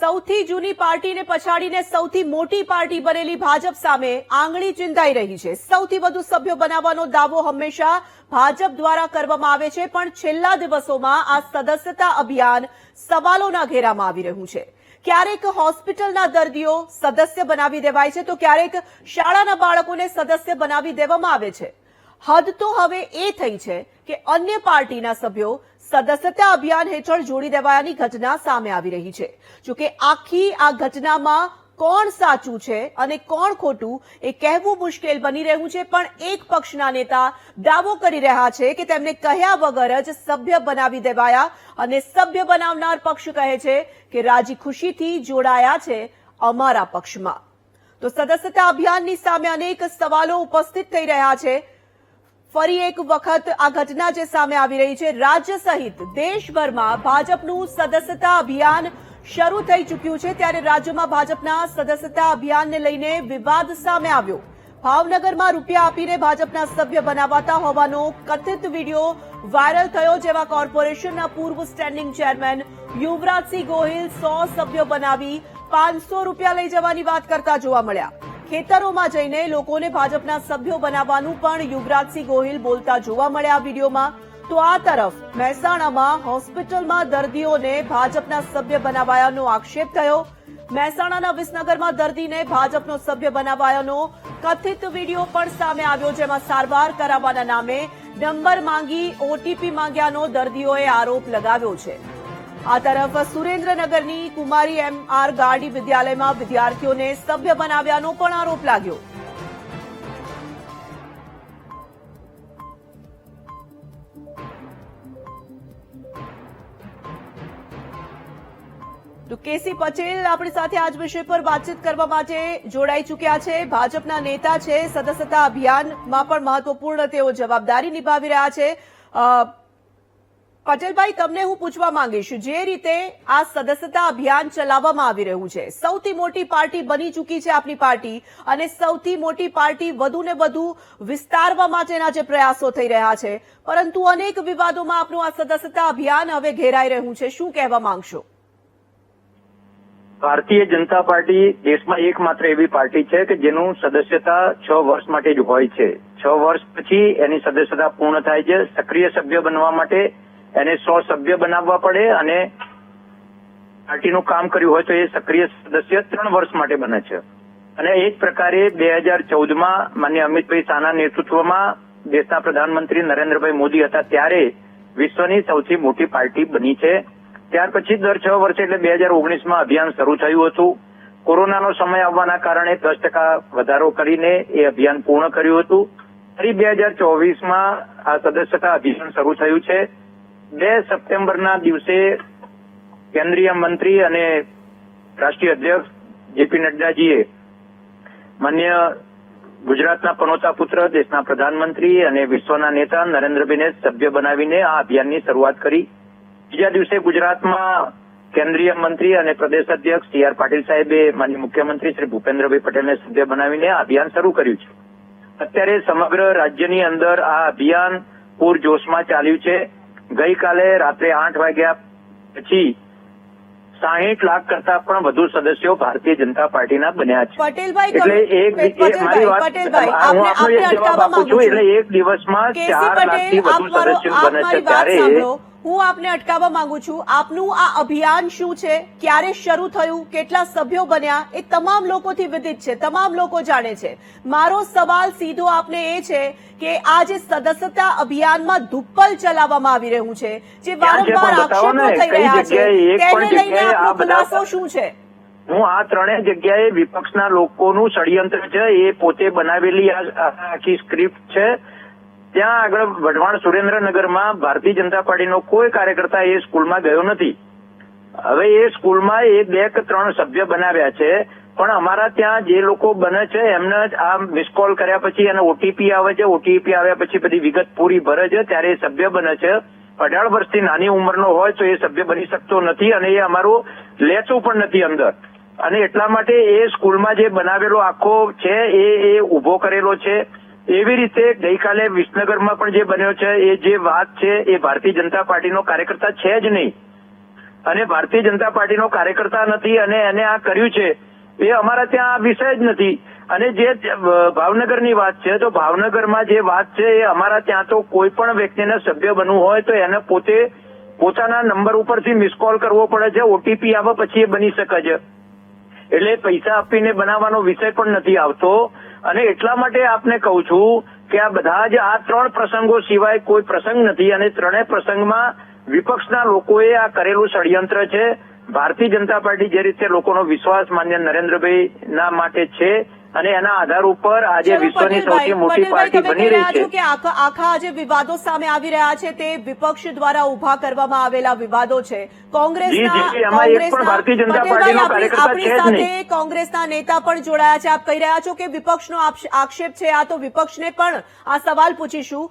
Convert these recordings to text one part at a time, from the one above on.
સૌથી જૂની પાર્ટીને પછાડીને સૌથી મોટી પાર્ટી બનેલી ભાજપ સામે આંગળી ચિંતાઈ રહી છે. સૌથી વધુ સભ્યો બનાવવાનો દાવો હંમેશા ભાજપ દ્વારા કરવામાં આવે છે, પણ છેલ્લા દિવસોમાં આ સદસ્યતા અભિયાન સવાલોના ઘેરામાં આવી રહ્યું છે. ક્યારેક હોસ્પિટલના દર્દીઓ સદસ્ય બનાવી દેવાય છે, તો ક્યારેક શાળાના બાળકોને સદસ્ય બનાવી દેવામાં આવે છે. હદ તો હવે એ થઈ છે કે અન્ય પાર્ટીના સભ્યો સદસ્યતા અભિયાન હેઠળ જોડી દેવાયાની ઘટના સામે આવી રહી છે. જોકે આખી આ ઘટનામાં કોણ સાચું છે અને કોણ ખોટું એ કહેવું મુશ્કેલ બની રહ્યું છે. પણ એક પક્ષના નેતા દાવો કરી રહ્યા છે કે તેમને કહ્યા વગર જ સભ્ય બનાવી દેવાયા અને સભ્ય બનાવનાર પક્ષ કહે છે કે રાજી ખુશીથી જોડાયા છે અમારા પક્ષમાં. તો સદસ્યતા અભિયાનની સામે અનેક સવાલો ઉપસ્થિત થઈ રહ્યા છે ફરી એક વખત આ ઘટના જે સામે આવી રહી છે, રાજ્ય સહિત દેશભરમાં ભાજપનું સદસ્યતા અભિયાન શરૂ થઈ ચૂક્યું છે. ત્યારે રાજ્યમાં ભાજપના સદસ્યતા અભિયાનને લઈને વિવાદ સામે આવ્યો. ભાવનગરમાં રૂપિયા આપીને ભાજપના સભ્ય બનાવાતા હોવાનો કથિત વીડિયો વાયરલ થયો, જેમાં કોર્પોરેશનના પૂર્વ સ્ટેન્ડિંગ ચેરમેન યુવરાજસિંહ ગોહિલ સો સભ્યો બનાવી પાંચસો રૂપિયા લઈ જવાની વાત કરતા જોવા મળ્યા. ખેતરોમાં જઈને લોકોને ભાજપના સભ્યો બનાવવાનું પણ યુવરાજસિંહ ગોહિલ બોલતા જોવા મળ્યા વિડીયોમાં. તો આ તરફ મહેસાણામાં હોસ્પિટલમાં દર્દીઓને ભાજપના સભ્ય બનાવાયાનો આક્ષેપ થયો. મહેસાણાના વિસનગરમાં દર્દીને ભાજપનો સભ્ય બનાવાયાનો કથિત વીડિયો પણ સામે આવ્યો, જેમાં સારવાર કરાવવાના નામે નંબર માંગી, ઓટીપી માંગ્યાનો દર્દીઓએ આરોપ લગાવ્યો છે. આ તરફ સુરેન્દ્રનગરની કુમારી એમ આર ગાર્ડી વિદ્યાલયમાં વિદ્યાર્થીઓને સભ્ય બનાવ્યાનો પણ આરોપ લાગ્યો. તો કેસી પટેલ આપણી સાથે આજ વિષય પર વાતચીત કરવા માટે જોડાઈ ચૂક્યા છે. ભાજપના નેતા છે, સદસ્યતા અભિયાનમાં પણ મહત્વપૂર્ણ તેઓ જવાબદારી નિભાવી રહ્યા છે. પટેલભાઈ, તમને હું પૂછવા માંગીશ, જે રીતે આ સદસ્યતા અભિયાન ચલાવવામાં આવી રહ્યું છે, સૌથી મોટી પાર્ટી બની ચૂકી છે આપની પાર્ટી અને સૌથી મોટી પાર્ટી વધુ ને વધુ વિસ્તારવા માટેના જે પ્રયાસો થઈ રહ્યા છે. પરંતુ અનેક વિવાદોમાં આપનું આ સદસ્યતા અભિયાન હવે ઘેરાઈ રહ્યું છે. શું કહેવા માંગશો? ભારતીય જનતા પાર્ટી દેશમાં એકમાત્ર એવી પાર્ટી છે કે જેનું સદસ્યતા છ વર્ષ માટે જ હોય છે. છ વર્ષ પછી એની સદસ્યતા પૂર્ણ થાય છે. સક્રિય સભ્ય બનવા માટે એને સો સભ્ય બનાવવા પડે અને પાર્ટીનું કામ કર્યું હોય તો એ સક્રિય સદસ્ય ત્રણ વર્ષ માટે બને છે. અને એ જ પ્રકારે બે હજાર ચૌદમાં માન્ય અમિતભાઈ શાહના નેતૃત્વમાં દેશના પ્રધાનમંત્રી નરેન્દ્રભાઈ મોદી હતા ત્યારે વિશ્વની સૌથી મોટી પાર્ટી બની છે. ત્યાર પછી દર છ વર્ષે એટલે બે હજાર ઓગણીસમાં અભિયાન શરૂ થયું હતું. કોરોનાનો સમય આવવાના કારણે દસ ટકા વધારો કરીને એ અભિયાન પૂર્ણ કર્યું હતું. ફરી બે હજાર ચોવીસમાં આ સદસ્યતા અભિયાન શરૂ થયું છે. બે સપ્ટેમ્બરના દિવસે કેન્દ્રીય મંત્રી અને રાષ્ટ્રીય અધ્યક્ષ જેપી નડ્ડાજીએ માન્ય ગુજરાતના પનોતા પુત્ર, દેશના પ્રધાનમંત્રી અને વિશ્વના નેતા નરેન્દ્રભાઈને સભ્ય બનાવીને આ અભિયાનની શરૂઆત કરી. બીજા દિવસે ગુજરાતમાં કેન્દ્રીય મંત્રી અને પ્રદેશ અધ્યક્ષ સી આર પાટીલ સાહેબે માન્ય મુખ્યમંત્રી શ્રી ભૂપેન્દ્રભાઈ પટેલને સભ્ય બનાવીને આ અભિયાન શરૂ કર્યું છે. અત્યારે સમગ્ર રાજ્યની અંદર આ અભિયાન પૂરજોશમાં ચાલ્યું છે. ગઈકાલે રાત્રે આઠ વાગ્યા પછી સાહીઠ લાખ કરતા પણ વધુ સદસ્યો ભારતીય જનતા પાર્ટીના બન્યા છે. પટેલભાઈ એટલે એક મારી વાત હું આપને- જવાબ આપું છું એટલે એક દિવસમાં ચાર લાખથી થી વધુ સદસ્યો બને છે ત્યારે હું આપને અટકાવવા માંગુ છું. આપનું આ અભિયાન શું છે? ક્યારે શરૂ થયું? કેટલા સભ્યો બન્યા? એ તમામ લોકોથી વિદિત છે. તમામ લોકો જાણે છે. મારો સવાલ સીધો આપને એ છે કે આ જે સદસ્યતા અભિયાનમાં ધુપ્પલ ચલાવવામાં આવી રહ્યું છે જે વારંવાર આક્ષેપો થઈ રહ્યા છે તેને લઈને આપનો ખુલાસો શું છે? હું આ ત્રણેય જગ્યાએ વિપક્ષના લોકોનું ષડયંત્ર છે એ પોતે બનાવેલી આ આખી સ્ક્રિપ્ટ છે. ત્યાં આગળ વઢવાણ સુરેન્દ્રનગરમાં ભારતીય જનતા પાર્ટીનો કોઈ કાર્યકર્તા એ સ્કૂલમાં ગયો નથી. હવે એ સ્કૂલમાં એ બે કે ત્રણ સભ્ય બનાવ્યા છે, પણ અમારા ત્યાં જે લોકો બને છે, એમને આ મિસ કોલ કર્યા પછી એને ઓટીપી આવે છે ઓટીપી આવ્યા પછી બધી વિગત પૂરી ભરે છે, ત્યારે એ સભ્ય બને છે. અઢાર વર્ષથી નાની ઉંમરનો હોય તો એ સભ્ય બની શકતો નથી અને એ અમારું લેતું પણ નથી અંદર. અને એટલા માટે એ સ્કૂલમાં જે બનાવેલો આખો છે, એ એ ઊભો કરેલો છે. એવી રીતે ગઈકાલે વિસનગરમાં પણ જે બન્યો છે, એ જે વાત છે, એ ભારતીય જનતા પાર્ટીનો કાર્યકર્તા છે જ નહીં. અને ભારતીય જનતા પાર્ટીનો કાર્યકર્તા નથી અને એને આ કર્યું છે, એ અમારા ત્યાં આ વિષય જ નથી. અને જે ભાવનગરની વાત છે, તો ભાવનગરમાં જે વાત છે, એ અમારા ત્યાં તો કોઈ પણ વ્યક્તિને સભ્ય બનવું હોય તો એને પોતે પોતાના નંબર ઉપરથી મિસકોલ કરવો પડે છે, ઓટીપી આવે પછી એ બની શકે છે. એટલે પૈસા આપીને બનાવવાનો વિષય પણ નથી આવતો. અને એટલા માટે આપને કહું છું કે આ બધા જ આ ત્રણ પ્રસંગો સિવાય કોઈ પ્રસંગ નથી અને ત્રણેય પ્રસંગમાં વિપક્ષના લોકોએ આ કરેલું ષડયંત્ર છે. ભારતીય જનતા પાર્ટી જે રીતે લોકોનો વિશ્વાસ માન્ય નરેન્દ્રભાઈ ના માટે છે અને એના આધાર ઉપર આજે વિશ્વની સૌથી મોટી પાર્ટી બની રહી છે. કે આખા આખા જે વિવાદો સામે આવી રહ્યા છે તે વિપક્ષ દ્વારા ઊભા કરવામાં આવેલા વિવાદો છે. કોંગ્રેસ કોંગ્રેસના નેતા પણ જોડાયા છે. આપ કહી રહ્યા છો કે વિપક્ષનો આક્ષેપ છે આ તો વિપક્ષને પણ આ સવાલ પૂછીશું.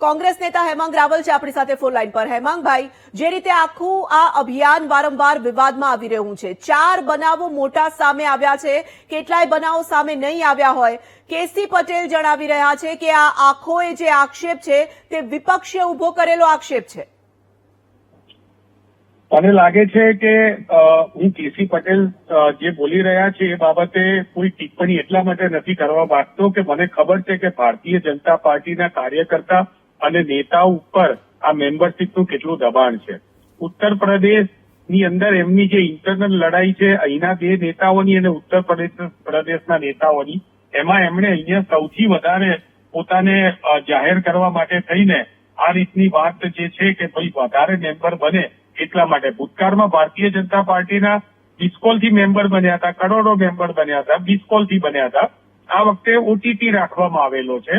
કોંગ્રેસ નેતા હેમાંગ રાવલ છે આપણી સાથે ફોન લાઈન પર. હેમાંગભાઈ જે રીતે આખું આ અભિયાન વારંવાર વિવાદમાં આવી રહ્યું છે. ચાર બનાવો મોટા સામે આવ્યા છે, કેટલાય બનાવો સામે નહીં આવ્યા હોય. કેસી પટેલ જણાવી રહ્યા છે કે આ આખો જે આક્ષેપ છે, તે વિપક્ષે ઊભો કરેલો આક્ષેપ છે. મને લાગે છે કે હું કેસી પટેલ જે બોલી રહ્યા છે એ બાબતે કોઈ ટિપ્પણી એટલા માટે નથી કરવા માંગતો કે મને ખબર છે કે ભારતીય જનતા પાર્ટીના કાર્યકર્તા અને નેતાઓ ઉપર આ મેમ્બરશીપનું કેટલું દબાણ છે. ઉત્તર પ્રદેશની અંદર એમની જે ઇન્ટરનલ લડાઈ છે, અહીંના બે નેતાઓની અને ઉત્તર પ્રદેશ, પ્રદેશના નેતાઓની, એમાં એમણે અહીંયા સૌથી વધારે પોતાને જાહેર કરવા માટે થઈને આ રીતની વાત જે છે કે ભાઈ વધારે મેમ્બર બને એટલા માટે. ભૂતકાળમાં ભારતીય જનતા પાર્ટીના બિસ્કોલથી મેમ્બર બન્યા હતા, કરોડો મેમ્બર બન્યા હતા બિસ્કોલથી બન્યા હતા. આ વખતે ઓટીટી રાખવામાં આવેલો છે.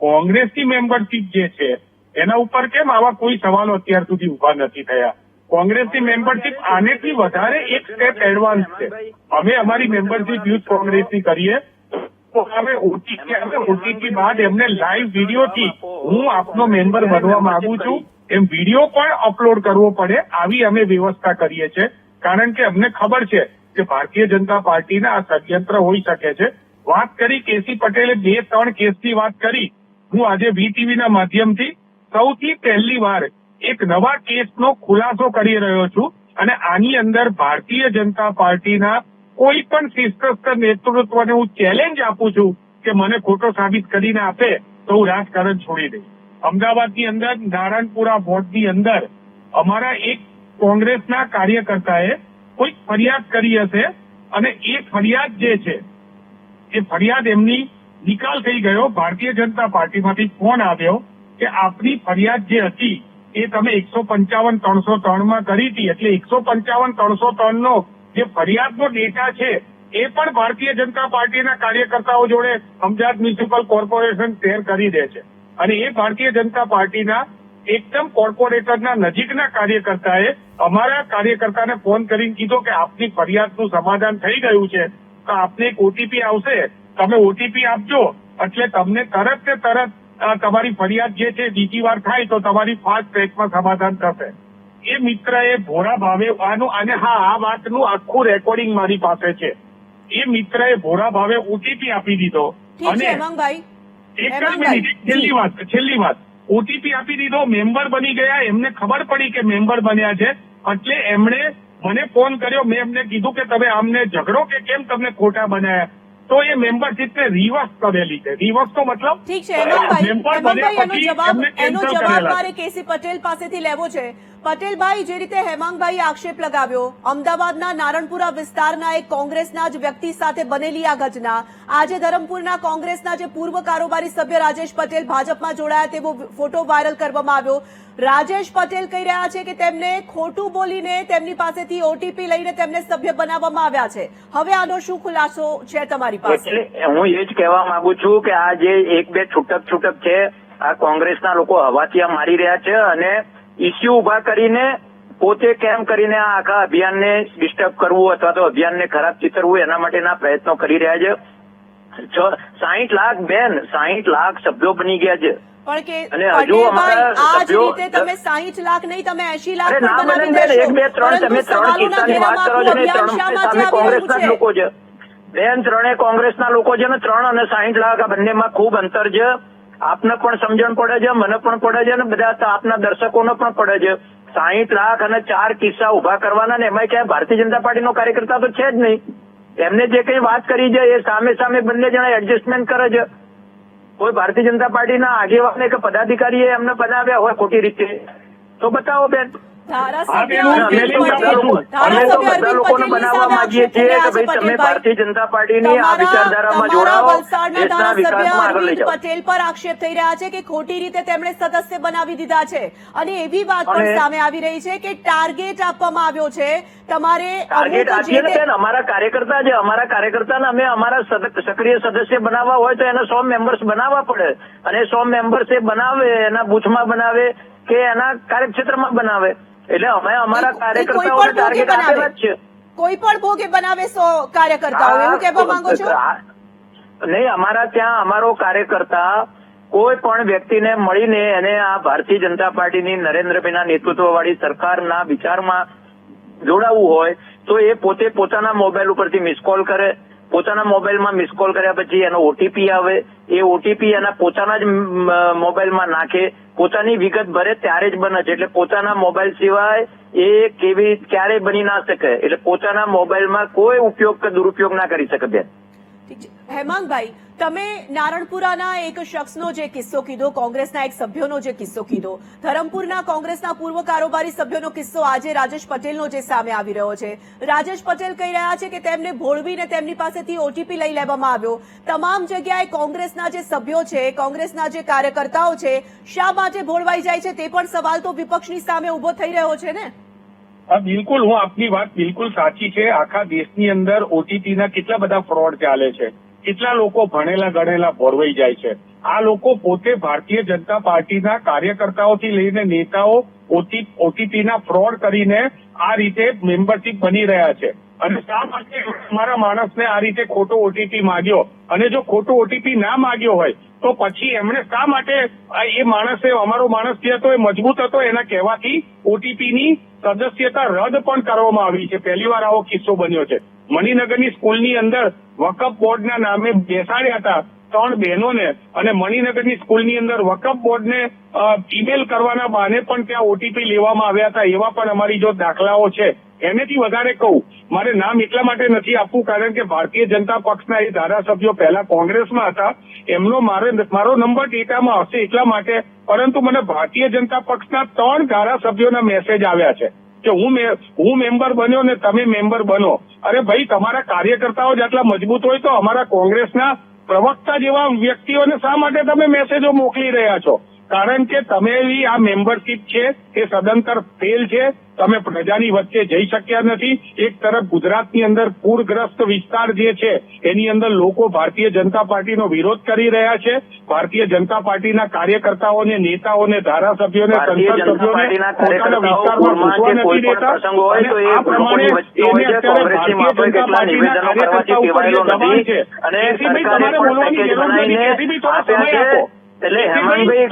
કોંગ્રેસની મેમ્બરશીપ જે છે, એના ઉપર કેમ આવા કોઈ સવાલો અત્યાર સુધી ઊભા નથી થયા? કોંગ્રેસની મેમ્બરશીપ આનેથી વધારે એક સ્ટેપ એડવાન્સ છે. અમે અમારી મેમ્બરશીપ યુથ કોંગ્રેસની કરીએ. ઓટીટી બાદ એમને લાઈવ વિડીયોથી હું આપનો મેમ્બર બનવા માંગુ છું. એમ વીડિયો પણ અપલોડ કરવો પડે. આવી અમે વ્યવસ્થા કરીએ છીએ. કારણ કે અમને ખબર છે કે ભારતીય જનતા પાર્ટીના આ ષડયંત્ર હોઈ શકે છે. વાત કરી કેસી પટેલે બે, ત્રણ કેસની વાત કરી. હું આજે વીટીવી માધ્યમથી સૌથી પહેલી વાર એક નવા કેસનો ખુલાસો કરી રહ્યો છું અને આની અંદર ભારતીય જનતા પાર્ટીના કોઈ પણ શિસ્તસ્થ નેતૃત્વને હું ચેલેન્જ આપું છું કે મને ખોટો સાબિત કરીને આપે તો હું રાજકારણ છોડી દઈશ. અમદાવાદની અંદર નારાયણપુરા વોર્ડની અંદર અમારા એક કોંગ્રેસના કાર્યકર્તાએ કોઈક ફરિયાદ કરી હશે અને એ ફરિયાદ જે છે, એ ફરિયાદ એમની નિકાલ થઈ ગયો. ભારતીય જનતા પાર્ટીમાંથી ફોન આવ્યો કે આપની ફરિયાદ જે હતી એ તમે એકસો પંચાવન ત્રણસો ત્રણમાં કરી હતી. એટલે એકસો પંચાવન ત્રણસો ત્રણનો જે ફરિયાદનો ડેટા છે એ પણ ભારતીય જનતા પાર્ટીના કાર્યકર્તાઓ જોડે અમદાવાદ મ્યુનિસિપલ કોર્પોરેશન શેર કરી દે છે. અને એ ભારતીય જનતા પાર્ટીના એકદમ કોર્પોરેટરના નજીકના કાર્યકર્તાએ અમારા કાર્યકર્તાને ફોન કરીને કીધો કે આપની ફરિયાદનું સમાધાન થઈ ગયું છે. તો આપને એક ઓટીપી આવશે. તમે ઓટીપી આપજો. એટલે તમને તરત ને તરત તમારી ફરિયાદ જે છે બીજી વાર થાય તો તમારી ફાસ્ટ ટ્રેકમાં સમાધાન થશે. એ મિત્ર એ ભોરા ભાવે આનું અને હા આ વાતનું આખું રેકોર્ડિંગ મારી પાસે છે. એ મિત્ર એ ભોરા ભાવે ઓટીપી આપી દીધો. અને એક જ મિનિટ એક છેલ્લી વાત છેલ્લી વાત. ઓટીપી આપી દીધો મેમ્બર બની ગયા એમને ખબર પડી કે મેમ્બર બન્યા છે. એટલે એમણે મને ફોન કર્યો મેં એમને કીધું કે તમે આમને ઝઘડો કે કેમ તમને ખોટા બનાયા? તો એ મેમ્બરશીપ ને રિવર્સ કરેલી છે રિવર્સ નો મતલબ ઠીક છે એનો જવાબ એનો જવાબ મારે કેસી પટેલ પાસેથી લેવો છે. પટેલભાઈ જે રીતે હેમાંગભાઈ આક્ષેપ લગાવ્યો, અમદાવાદના નારણપુરા વિસ્તારના એક કોંગ્રેસના જ વ્યક્તિ સાથે બનેલી આ ઘટના. આજે ધરમપુરના કોંગ્રેસના જે પૂર્વ કારોબારી સભ્ય રાજેશ પટેલ ભાજપમાં જોડાયા તેવો ફોટો વાયરલ કરવામાં આવ્યો. રાજેશ પટેલ કહી રહ્યા છે કે તેમને ખોટું બોલીને તેમની પાસેથી ઓટીપી લઈને તેમને સભ્ય બનાવવામાં આવ્યા છે. હવે આનો શું ખુલાસો છે તમારી પાસે? હું એ જ કહેવા માંગુ છું કે આ જે એક બે છૂટક છૂટક છે, આ કોંગ્રેસના લોકો હવાથી મારી રહ્યા છે અને ઇસ્યુ ઊભા કરીને પોતે કેમ કરીને આ આખા અભિયાનને ડિસ્ટર્બ કરવું અથવા તો અભિયાનને ખરાબ ચિતરવું એના માટેના પ્રયત્નો કરી રહ્યા છે. છ સાહીઠ લાખ બેન સાહીઠ લાખ સભ્યો બની ગયા છે. અને હજુ અમારા સભ્યો- તમે સાહીઠ લાખ નહીં તમે એસી લાખ ના બને બેન એક બે ત્રણ તમે ત્રણ કિસ્સાની વાત કરો છો ને ત્રણ સામે કોંગ્રેસના લોકો છે. બેન ત્રણે કોંગ્રેસના લોકો છે ને ત્રણ અને સાહીઠ લાખ આ બંનેમાં ખૂબ અંતર છે. આપને પણ સમજણ પડે છે, મને પણ પડે છે અને બધા આપના દર્શકોને પણ પડે છે. સાહીઠ લાખ અને ચાર કિસ્સા ઊભા કરવાના ને એમાં ક્યાંય ભારતીય જનતા પાર્ટીનો કાર્યકર્તા તો છે જ નહીં. એમને જે કઈ વાત કરી છે, એ સામે સામે બંને જણા એડજસ્ટમેન્ટ કરે છે. કોઈ ભારતીય જનતા પાર્ટીના આગેવાને કે પદાધિકારીએ એમને બનાવ્યા હોય ખોટી રીતે. તો બતાવો બેન. પટેલ પર આક્ષેપ થઈ રહ્યા છે કે ખોટી રીતે તેમણે સદસ્ય બનાવી દીધા છે. અને એવી વાત પણ સામે આવી રહી છે કે ટાર્ગેટ આપવામાં આવ્યો છે. તમારે ટાર્ગેટ આપીએ અમારા કાર્યકર્તા છે. અમારા કાર્યકર્તાને અમે અમારા સક્રિય સદસ્ય બનાવવા હોય તો એના સો મેમ્બર્સ બનાવવા પડે. અને સો મેમ્બર્સ એ બનાવે એના બુથમાં બનાવે કે એના કાર્યક્ષેત્રમાં બનાવે. એટલે અમે અમારા કાર્યકર્તાઓને ટાર્ગેટ આપેલા જ છે. કોઈ પણ ભોગે બનાવે સો કાર્યકર્તાઓ એવું કહેવા માંગો છો. નહીં અમારા ત્યાં અમારો કાર્યકર્તા કોઈ પણ વ્યક્તિને મળીને એને આ ભારતીય જનતા પાર્ટીની નરેન્દ્રભાઈના નેતૃત્વવાળી સરકારના વિચારમાં જોડાવવું હોય તો એ પોતે પોતાના મોબાઈલ ઉપરથી મિસ કોલ કરે. પોતાના મોબાઈલમાં મિસ કોલ કર્યા પછી એનો ઓટીપી આવે, એ ઓટીપી એના પોતાના જ મોબાઈલમાં નાખે, પોતાની વિગત ભરે ત્યારે જ બને છે એટલે પોતાના મોબાઈલ સિવાય એ કેવી, ક્યારેય બની ના શકે એટલે પોતાના મોબાઈલમાં કોઈ ઉપયોગ કે દુરુપયોગ ના કરી શકે બેન. હેમાંગભાઈ, તમે નારણપુરાના એક શખ્સનો જે કિસ્સો કીધો, કોંગ્રેસના એક સભ્યનો જે કિસ્સો કીધો, ધરમપુરના કોંગ્રેસના પૂર્વ કારોબારી સભ્યનો કિસ્સો આજે રાજેશ પટેલનો જે સામે આવી રહ્યો છે. રાજેશ પટેલ કહી રહ્યા છે કે તેમને ભોળવીને તેમની પાસેથી ઓટીપી લઈ લેવામાં આવ્યો. તમામ જગ્યાએ કોંગ્રેસના જે સભ્યો છે, કોંગ્રેસના જે કાર્યકર્તાઓ છે, શા માટે ભોળવાઈ જાય છે તે પણ સવાલ તો વિપક્ષની સામે ઊભો થઈ રહ્યો છે ને? બિલકુલ, હું આપની વાત બિલકુલ સાચી છે. આખા દેશની અંદર ઓટીપીના કેટલા બધા ફ્રોડ ચાલે છે. કેટલા લોકો ભણેલા ગણેલા ભોરવાઈ જાય છે. આ લોકો પોતે ભારતીય જનતા પાર્ટીના કાર્યકર્તાઓથી લઈને નેતાઓ ઓટીપીના ફ્રોડ કરીને આ રીતે મેમ્બરશીપ બની રહ્યા છે. અને શા માટે અમારા માણસને આ રીતે ખોટો ઓટીપી માંગ્યો? અને જો ખોટો ઓટીપી ના માંગ્યો હોય, તો પછી એમણે શા માટે એ માણસે, અમારો માણસ જે હતો એ મજબૂત હતો, એના કહેવાથી ઓટીપી ની સદસ્યતા રદ પણ કરવામાં આવી છે. પહેલી વાર આવો કિસ્સો બન્યો છે. મણિનગરની સ્કૂલની અંદર વકફ બોર્ડના નામે બેસાડ્યા હતા ત્રણ બહેનોને. અને મણિનગરની સ્કૂલની અંદર વકફ બોર્ડને ઈમેલ કરવાના બહાને પણ ત્યાં ઓટીપી લેવામાં આવ્યા હતા. એવા પણ અમારી જો દાખલાઓ છે. એનેથી વધારે કહું, મારે નામ એટલા માટે નથી આપવું કારણ કે ભારતીય જનતા પક્ષના એ ધારાસભ્યો પહેલા કોંગ્રેસમાં હતા. એમનો મારે, મારો નંબર ડેટામાં હશે એટલા માટે, પરંતુ મને ભારતીય જનતા પક્ષના ત્રણ ધારાસભ્યોના મેસેજ આવ્યા છે. કે હું હું મેમ્બર બન્યો ને તમે મેમ્બર બનો. અરે ભાઈ, તમારા કાર્યકર્તાઓ જ આટલા મજબૂત હોય તો અમારા કોંગ્રેસના પ્રવક્તા જેવા વ્યક્તિઓને શા માટે તમે મેસેજો મોકલી રહ્યા છો? કારણ કે તમે આ મેમ્બરશીપ છે, એ સદંતર ફેલ છે તમે પ્રજાની વચ્ચે જઈ શક્યા નથી. એક તરફ ગુજરાતની અંદર પૂરગ્રસ્ત વિસ્તાર જે છે એની અંદર લોકો ભારતીય જનતા પાર્ટીનો વિરોધ કરી રહ્યા છે. ભારતીય જનતા પાર્ટીના કાર્યકર્તાઓને નેતાઓને ધારાસભ્યોને સંસદ સભ્યોને પોતાના વિસ્તારમાં ઘૂસવા નથી દેતા. આ પ્રમાણે એને અત્યારે ભારતીય જનતા પાર્ટીના કાર્યકર્તા ઉપર જે દબાણ છે. કેસીબી તમારે બોલવાની જરૂર નથી બનાવીને થોડા સમય કેસીબી પેકેજ હેમંતભાઈ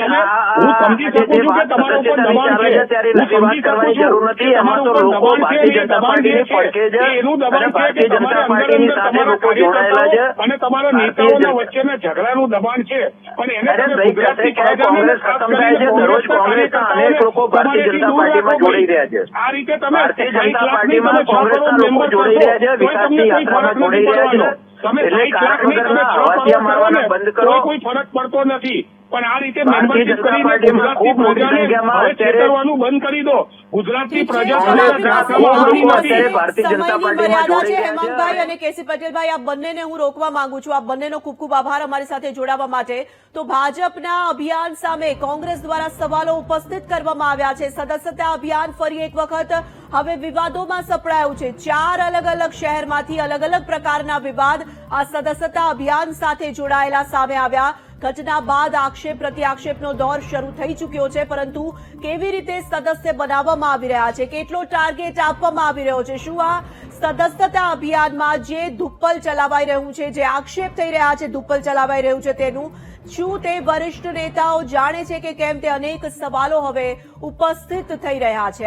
હું સમજી શકું છું કે નથી ઉપર દબાણ છે હું સમજી શકું છું કે કે ઉપર દબાણ છે દબાણ અને છે કે ભારતીય તમારે તમારા નેતાઓના વચ્ચેના ઝઘડાનું દબાણ છે. પણ એને તમે ગુજરાતની પ્રજાને ખતમ થાય છે, દરરોજ કોંગ્રેસના અનેક લોકો ભારતીય જનતા પાર્ટીમાં જોડાઈ રહ્યા છે. આ રીતે તમે ભારતીય જનતા પાર્ટીમાં કોંગ્રેસના લોકો જોડાઈ રહ્યા છે, વિકાસની યાત્રામાં જોડાઈ રહ્યા છે. તમે એટલે લાખ લાખની તમે છ કરોડ ને, કરો. કોઈ ફરક પડતો નથી પણ આ રીતે મેમ્બરશીપ કરીને ગુજરાતની પ્રજાને હવે છેતરવાનું બંધ કરી દો. ગુજરાતની છે, પ્રજા ભારતીય જનતા પાર્ટી. હેમાંગભાઈ અને કેસી પટેલભાઈ આ બંનેને હું રોકવા માંગુ છું. આ બંનેનો ખૂબ ખૂબ આભાર અમારી સાથે જોડાવા માટે. તો ભાજપના અભિયાન સામે કોંગ્રેસ દ્વારા સવાલો ઉપસ્થિત કરવામાં આવ્યા છે. સદસ્યતા અભિયાન ફરી એક વખત હવે વિવાદોમાં સપડાયું છે. ચાર અલગ અલગ શહેરમાંથી અલગ અલગ પ્રકારના વિવાદ આ સદસ્યતા અભિયાન સાથે જોડાયેલા સામે આવ્યા. ઘટના બાદ આક્ષેપ પ્રતિ આક્ષેપનો દોર શરૂ થઈ ચૂક્યો છે, પરંતુ કેવી રીતે સદસ્ય બનાવવામાં આવી રહ્યા છે? કેટલો ટાર્ગેટ આપવામાં આવી રહ્યો છે? શું આ સદસ્યતા અભિયાનમાં જે ધુપ્પલ ચલાવાઈ રહ્યું છે, જે આક્ષેપ થઈ રહ્યા છે, ધુપ્પલ ચલાવાઈ રહ્યું છે તેનું શું તે વરિષ્ઠ નેતાઓ જાણે છે કે કેમ તે અનેક સવાલો હવે ઉપસ્થિત થઈ રહ્યા છે?